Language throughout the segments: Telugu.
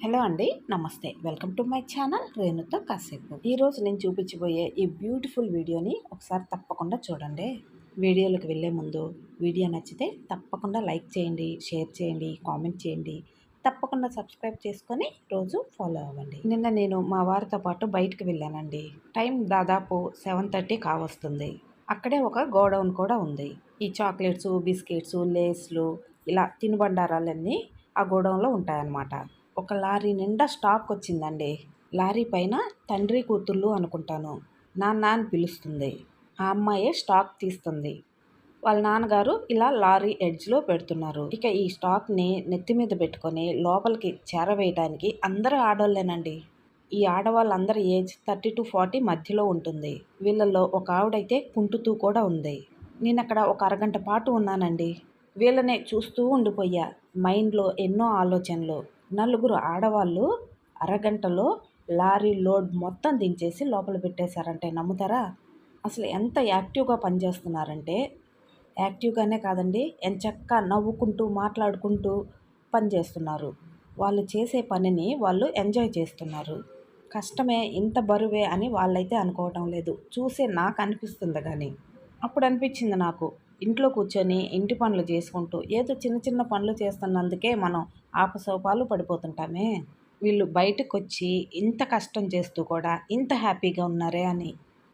హలో అండి నమస్తే. వెల్కమ్ టు మై ఛానల్ రేణుతో కాసేపు. ఈరోజు నేను చూపించబోయే ఈ బ్యూటిఫుల్ వీడియోని ఒకసారి తప్పకుండా చూడండి. వీడియోలకు వెళ్ళే ముందు వీడియో నచ్చితే తప్పకుండా లైక్ చేయండి షేర్ చేయండి కామెంట్ చేయండి. తప్పకుండా సబ్స్క్రైబ్ చేసుకొని రోజు ఫాలో అవ్వండి. నిన్న నేను మా వారితో పాటు బయటకు వెళ్ళానండి. టైం దాదాపు సెవెన్ థర్టీ కావస్తుంది. అక్కడే ఒక గోడౌన్ కూడా ఉంది. ఈ చాక్లెట్స్ బిస్కెట్స్ లేస్లు ఇలా తినుబండారాలన్నీ ఆ గోడౌన్లో ఉంటాయన్నమాట. ఒక లారీ నిండా స్టాక్ వచ్చిందండి. లారీ పైన తండ్రి కూతుళ్ళు అనుకుంటాను. నాన్న అని పిలుస్తుంది. ఆ అమ్మాయే స్టాక్ తీస్తుంది. వాళ్ళ నాన్నగారు ఇలా లారీ ఎడ్జ్లో పెడుతున్నారు. ఇక ఈ స్టాక్ని నెత్తి మీద పెట్టుకొని లోపలికి చేరవేయడానికి అందరూ ఆడవాళ్ళేనండి ఈ ఆడవాళ్ళందరి ఏజ్ థర్టీ టు ఫార్టీ మధ్యలో ఉంటుంది. వీళ్ళల్లో ఒక ఆవిడైతే కుంటుతూ కూడా ఉంది. నేను అక్కడ ఒక అరగంట పాటు ఉన్నానండి. వీళ్ళనే చూస్తూ ఉండిపోయా. మైండ్లో ఎన్నో ఆలోచనలు. నలుగురు ఆడవాళ్ళు అరగంటలో లారీ లోడ్ మొత్తం దించేసి లోపల పెట్టేశారంటే నమ్ముతారా? అసలు ఎంత యాక్టివ్గా పనిచేస్తున్నారంటే యాక్టివ్గానే కాదండి ఎంచక్క నవ్వుకుంటూ మాట్లాడుకుంటూ పనిచేస్తున్నారు. వాళ్ళు చేసే పనిని వాళ్ళు ఎంజాయ్ చేస్తున్నారు. కష్టమే ఇంత బరువే అని వాళ్ళైతే అనుకోవటం లేదు. చూసే నాకు అనిపిస్తుంది కానీ అప్పుడు అనిపించింది నాకు ఇంట్లో కూర్చొని ఇంటి పనులు చేసుకుంటూ ఏదో చిన్న చిన్న పనులు చేస్తున్నందుకే మనం ఆపసోపాలు పడిపోతుంటామే. వీళ్ళు బయటకు వచ్చి ఇంత కష్టం చేస్తూ కూడా ఇంత హ్యాపీగా ఉన్నారే అని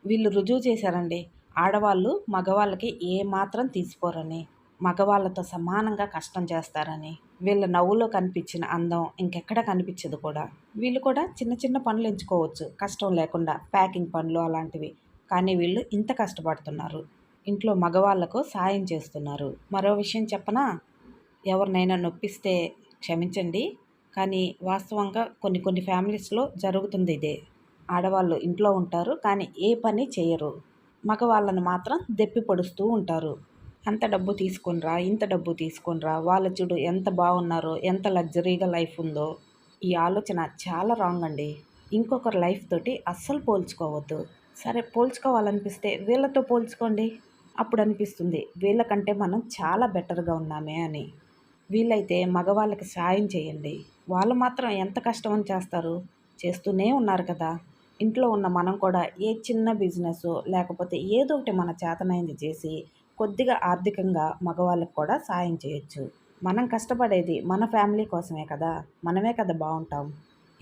వీళ్ళు రుజువు చేశారండి. ఆడవాళ్ళు మగవాళ్ళకి ఏ మాత్రం తీసిపోరని మగవాళ్ళతో సమానంగా కష్టం చేస్తారని వీళ్ళ నవ్వులో కనిపించిన అందం ఇంకెక్కడ కనిపించదు కూడా. వీళ్ళు కూడా చిన్న చిన్న పనులు ఎంచుకోవచ్చు కష్టం లేకుండా ప్యాకింగ్ పనులు అలాంటివి. కానీ వీళ్ళు ఇంత కష్టపడుతున్నారు. ఇంట్లో మగవాళ్ళకు సాయం చేస్తున్నారు. మరో విషయం చెప్పనా? ఎవరినైనా నొప్పిస్తే క్షమించండి. కానీ వాస్తవంగా కొన్ని కొన్ని ఫ్యామిలీస్లో జరుగుతుంది ఇదే. ఆడవాళ్ళు ఇంట్లో ఉంటారు కానీ ఏ పని చేయరు. మగవాళ్ళను మాత్రం దెప్పి పొడుస్తూ ఉంటారు. అంత డబ్బు తీసుకునిరా ఇంత డబ్బు తీసుకునిరా వాళ్ళ చూడు ఎంత బాగున్నారో ఎంత లగ్జరీగా లైఫ్ ఉందో. ఈ ఆలోచన చాలా రాంగ్ అండి. ఇంకొకరి లైఫ్ తోటి అస్సలు పోల్చుకోవద్దు. సరే పోల్చుకోవాలనిపిస్తే వీళ్ళతో పోల్చుకోండి. అప్పుడు అనిపిస్తుంది వీళ్ళకంటే మనం చాలా బెటర్గా ఉన్నామే అని. వీళ్ళైతే మగవాళ్ళకి సాయం చేయండి. వాళ్ళు మాత్రం ఎంత కష్టమని చేస్తారు? చేస్తూనే ఉన్నారు కదా. ఇంట్లో ఉన్న మనం కూడా ఏ చిన్న బిజినెస్ లేకపోతే ఏదో ఒకటి మన చేతనైంది చేసి కొద్దిగా ఆర్థికంగా మగవాళ్ళకి కూడా సాయం చేయొచ్చు. మనం కష్టపడేది మన ఫ్యామిలీ కోసమే కదా. మనమే కదా బాగుంటాం.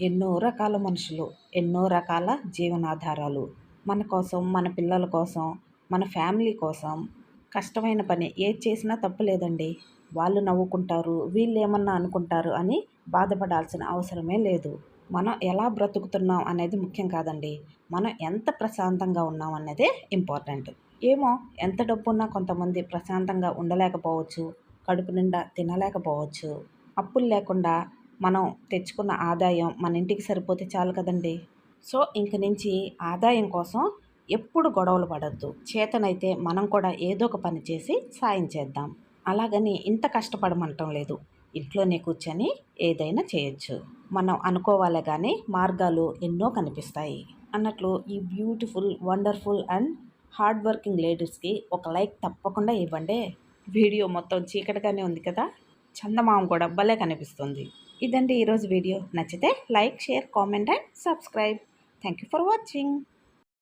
ఎన్నో రకాల మనుషులు ఎన్నో రకాల జీవనాధారాలు. మన కోసం మన పిల్లల కోసం మన ఫ్యామిలీ కోసం కష్టమైన పని ఏది చేసినా తప్పు లేదండి. వాళ్ళు నవ్వుకుంటారు వీళ్ళు ఏమన్నా అనుకుంటారు అని బాధపడాల్సిన అవసరమే లేదు. మనం ఎలా బ్రతుకుతున్నాం అనేది ముఖ్యం కాదండి. మనం ఎంత ప్రశాంతంగా ఉన్నాం అన్నదే ఇంపార్టెంట్. ఏమో ఎంత డబ్బున్నా కొంతమంది ప్రశాంతంగా ఉండలేకపోవచ్చు కడుపు నిండా తినలేకపోవచ్చు. అప్పులు లేకుండా మనం తెచ్చుకున్న ఆదాయం మన ఇంటికి సరిపోతే చాలు కదండి. సో ఇంక నుంచి ఆదాయం కోసం ఎప్పుడు గొడవలు పడద్దు. చేతనైతే మనం కూడా ఏదో ఒక పని చేసి సాయం చేద్దాం. అలాగని ఇంత కష్టపడమంటం లేదు. ఇంట్లోనే కూర్చొని ఏదైనా చేయొచ్చు. మనం అనుకోవాలే కానీ మార్గాలు ఎన్నో కనిపిస్తాయి. అన్నట్లు ఈ beautiful wonderful and hard working లేడీస్కి ఒక లైక్ తప్పకుండా ఇవ్వండి. వీడియో మొత్తం చీకటిగానే ఉంది కదా? చందమామ కూడా భలే కనిపిస్తుంది. ఇదండి ఈరోజు వీడియో. నచ్చితే like share comment and subscribe. Thank you for watching.